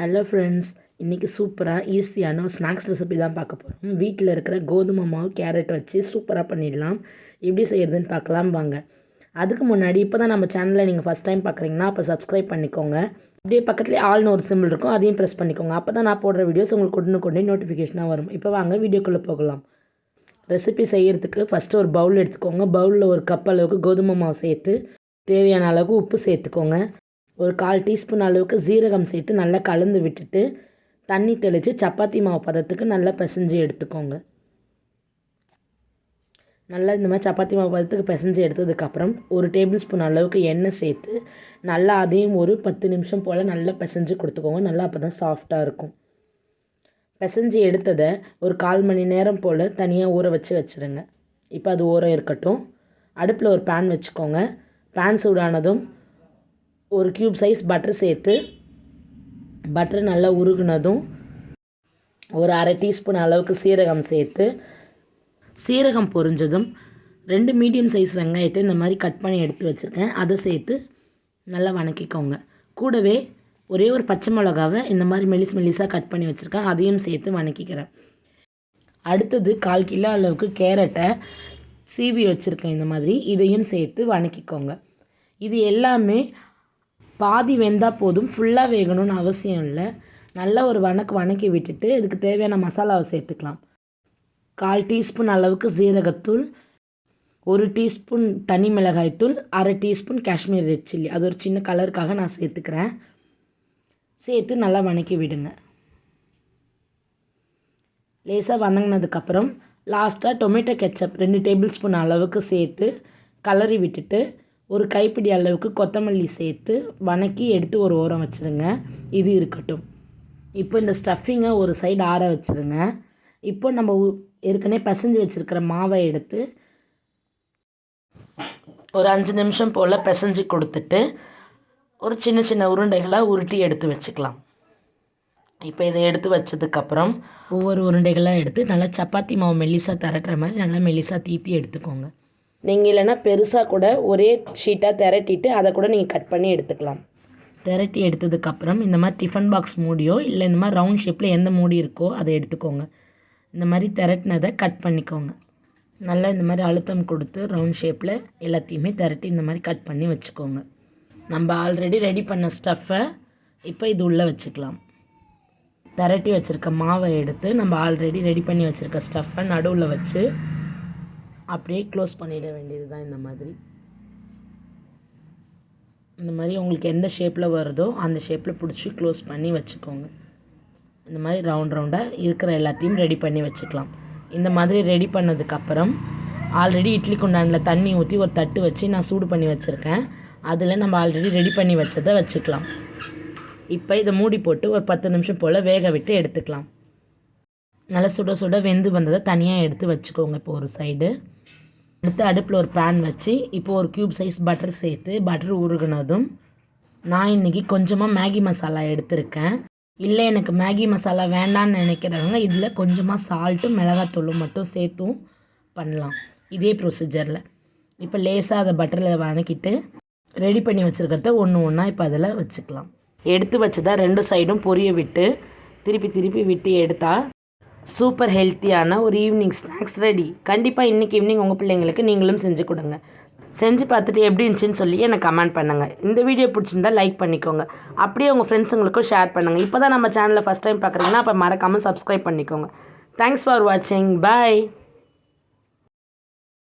Hello friends இன்றைக்கி சூப்பராக ஈஸியான ஒரு ஸ்நாக்ஸ் ரெசிபி தான் பார்க்க போகிறோம் வீட்டில் இருக்கிற கோதுமை மாவு கேரட் வச்சு சூப்பராக பண்ணிடலாம். எப்படி செய்கிறதுன்னு பார்க்கலாம் வாங்க. அதுக்கு முன்னாடி இப்போ தான் நம்ம சேனலில் நீங்கள் ஃபஸ்ட் டைம் பார்க்குறீங்கன்னா அப்போ சப்ஸ்கிரைப் பண்ணிக்கோங்க. அப்படியே பக்கத்துலேயே ஆல்னு ஒரு சிம்பிள் இருக்கும் அதையும் ப்ரெஸ் பண்ணிக்கோங்க. அப்போ தான் நான் போடுற வீடியோஸ் உங்களுக்கு கொண்டு கொண்டே நோட்டிஃபிகேஷனாக வரும். இப்போ வாங்க வீடியோக்குள்ளே போகலாம். ரெசிபி செய்கிறதுக்கு ஃபஸ்ட்டு ஒரு பவுல் எடுத்துக்கோங்க. பவுலில் ஒரு கப் அளவுக்கு கோதுமை மாவு சேர்த்து தேவையான அளவுக்கு உப்பு சேர்த்துக்கோங்க. ஒரு கால் டீஸ்பூன் அளவுக்கு ஜீரகம் சேர்த்து நல்லா கலந்து விட்டுட்டு தண்ணி தெளித்து சப்பாத்தி மாவு பதத்துக்கு நல்லா பிசைஞ்சு எடுத்துக்கோங்க. நல்லா இந்த மாதிரி சப்பாத்தி மாவு பதத்துக்கு பிசைஞ்சு எடுத்ததுக்கப்புறம் ஒரு டேபிள் ஸ்பூன் அளவுக்கு எண்ணெய் சேர்த்து நல்லா அதையும் ஒரு பத்து நிமிஷம் போல் நல்லா பிசைஞ்சு கொடுத்துக்கோங்க. நல்லா அப்போ தான் சாஃப்டாக இருக்கும். பிசைஞ்சு எடுத்ததை ஒரு கால் மணி நேரம் போல் தனியாக ஊற வச்சு வச்சுருங்க. இப்போ அது ஊற இருக்கட்டும். அடுப்பில் ஒரு பேன் வச்சுக்கோங்க. பேன் சூடானதும் ஒரு க்யூப் சைஸ் பட்டர் சேர்த்து பட்டர் நல்லா உருகுனதும் ஒரு அரை டீஸ்பூன் அளவுக்கு சீரகம் சேர்த்து சீரகம் பொரிஞ்சதும் ரெண்டு மீடியம் சைஸ் வெங்காயத்தை இந்த மாதிரி கட் பண்ணி எடுத்து வச்சுருக்கேன். அதை சேர்த்து நல்லா வணக்கிக்கோங்க. கூடவே ஒரே ஒரு பச்சை மிளகாவை இந்த மாதிரி மெலிஸ் மெலிஸாக கட் பண்ணி வச்சுருக்கேன். அதையும் சேர்த்து வணக்கிக்கிறேன். அடுத்தது கால் கிலோ அளவுக்கு கேரட்டை சீவி வச்சுருக்கேன் இந்த மாதிரி. இதையும் சேர்த்து வணக்கிக்கோங்க. இது எல்லாமே பாதி வெந்தால் போதும். ஃபுல்லாக வேகணும்னு அவசியம் இல்லை. நல்லா ஒரு வணக்கு வணக்கி விட்டுட்டு இதுக்கு தேவையான மசாலாவை சேர்த்துக்கலாம். கால் டீஸ்பூன் அளவுக்கு சீரகத்தூள் ஒரு டீஸ்பூன் தனி மிளகாய்த்தூள் அரை டீஸ்பூன் காஷ்மீர் ரெட் சில்லி. அது ஒரு சின்ன கலருக்காக நான் சேர்த்துக்கிறேன். சேர்த்து நல்லா வணக்கி விடுங்க. லேசாக வதங்கினதுக்கப்புறம் லாஸ்ட்டாக டொமேட்டோ கெச்சப் ரெண்டு டேபிள் ஸ்பூன் அளவுக்கு சேர்த்து கலரி விட்டுட்டு ஒரு கைப்பிடி அளவுக்கு கொத்தமல்லி சேர்த்து வணக்கி எடுத்து ஒரு ஓரம் வச்சுருங்க. இது இருக்கட்டும். இப்போ இந்த ஸ்டஃபிங்கை ஒரு சைடு ஆற வச்சுருங்க. இப்போ நம்ம ஏற்கனவே பசைஞ்சு வச்சுருக்கிற மாவை எடுத்து ஒரு அஞ்சு நிமிஷம் போல் பிசைஞ்சு கொடுத்துட்டு ஒரு சின்ன சின்ன உருண்டைகளாக உருட்டி எடுத்து வச்சுக்கலாம். இப்போ இதை எடுத்து வச்சதுக்கப்புறம் ஒவ்வொரு உருண்டைகளாக எடுத்து நல்லா சப்பாத்தி மாவு மெல்லிசாக திறக்கிற மாதிரி நல்லா மெல்லிசாக தீத்தி எடுத்துக்கோங்க. நீங்கள் இல்லைன்னா பெருசாக கூட ஒரே ஷீட்டாக திரட்டிட்டு அதை கூட நீங்கள் கட் பண்ணி எடுத்துக்கலாம். திரட்டி எடுத்ததுக்கப்புறம் இந்த மாதிரி டிஃபன் பாக்ஸ் மூடியோ இல்லை இந்த மாதிரி ரவுண்ட் ஷேப்பில் எந்த மூடி இருக்கோ அதை எடுத்துக்கோங்க. இந்த மாதிரி திரட்டினதை கட் பண்ணிக்கோங்க. நல்லா இந்த மாதிரி அழுத்தம் கொடுத்து ரவுண்ட் ஷேப்பில் எல்லாத்தையுமே திரட்டி இந்த மாதிரி கட் பண்ணி வச்சுக்கோங்க. நம்ம ஆல்ரெடி ரெடி பண்ண ஸ்டஃப்பை இப்போ இது உள்ளே வச்சுக்கலாம். திரட்டி வச்சுருக்க மாவை எடுத்து நம்ம ஆல்ரெடி ரெடி பண்ணி வச்சுருக்க ஸ்டஃப்பை நடுவில் வச்சு அப்படியே க்ளோஸ் பண்ணிட வேண்டியது தான் இந்த மாதிரி. இந்த மாதிரி உங்களுக்கு எந்த ஷேப்பில் வருதோ அந்த ஷேப்பில் பிடிச்சி க்ளோஸ் பண்ணி வச்சுக்கோங்க. இந்த மாதிரி ரவுண்ட் ரவுண்டாக இருக்கிற எல்லாத்தையும் ரெடி பண்ணி வச்சுக்கலாம். இந்த மாதிரி ரெடி பண்ணதுக்கப்புறம் ஆல்ரெடி இட்லி குண்டானில் தண்ணி ஊற்றி ஒரு தட்டு வச்சு நான் சூடு பண்ணி வச்சுருக்கேன். அதில் நம்ம ஆல்ரெடி ரெடி பண்ணி வச்சதை வச்சுக்கலாம். இப்போ இதை மூடி போட்டு ஒரு பத்து நிமிஷம் போல் வேக விட்டு எடுத்துக்கலாம். நல்லா சுட சுட வெந்து வந்ததை தனியாக எடுத்து வச்சுக்கோங்க இப்போ ஒரு சைடு அடுத்து அடுப்பில் ஒரு பேன் வச்சு இப்போ ஒரு க்யூப் சைஸ் பட்டர் சேர்த்து பட்டர் உருகுனதும் நான் இன்றைக்கி கொஞ்சமாக மேகி மசாலா எடுத்திருக்கேன். இல்லை எனக்கு மேகி மசாலா வேண்டான்னு நினைக்கிறவங்க இதில் கொஞ்சமாக சால்ட்டும் மிளகாத்தூளும் மட்டும் சேர்த்தும் பண்ணலாம். இதே ப்ரொசீஜரில் இப்போ லேசாக அதை பட்டரில் வணக்கிட்டு ரெடி பண்ணி வச்சுருக்கிறத ஒன்று ஒன்றா இப்போ அதில் வச்சுக்கலாம். எடுத்து வச்சதா ரெண்டு சைடும் பொரிய விட்டு திருப்பி திருப்பி விட்டு எடுத்தால் சூப்பர் ஹெல்த்தியான ஒரு ஈவினிங் ஸ்நாக்ஸ் ரெடி. கண்டிப்பாக இன்றைக்கி ஈவினிங் உங்கள் பிள்ளைங்களுக்கு நீங்களும் செஞ்சு கொடுங்க. செஞ்சு பார்த்துட்டு எப்படி இருந்துச்சுன்னு சொல்லி எனக்கு கமெண்ட் பண்ணுங்கள் இந்த வீடியோ பிடிச்சிருந்தா லைக் பண்ணிக்கோங்க. அப்படியே உங்கள் ஃப்ரெண்ட்ஸுங்களுக்கும் ஷேர் பண்ணுங்கள் இப்போ தான் நம்ம சேனலில் ஃபஸ்ட் டைம் பார்க்குறீங்கன்னா அப்போ மறக்காமல் சப்ஸ்கிரைப் பண்ணிக்கோங்க. தேங்க்ஸ் ஃபார் வாட்சிங் பாய்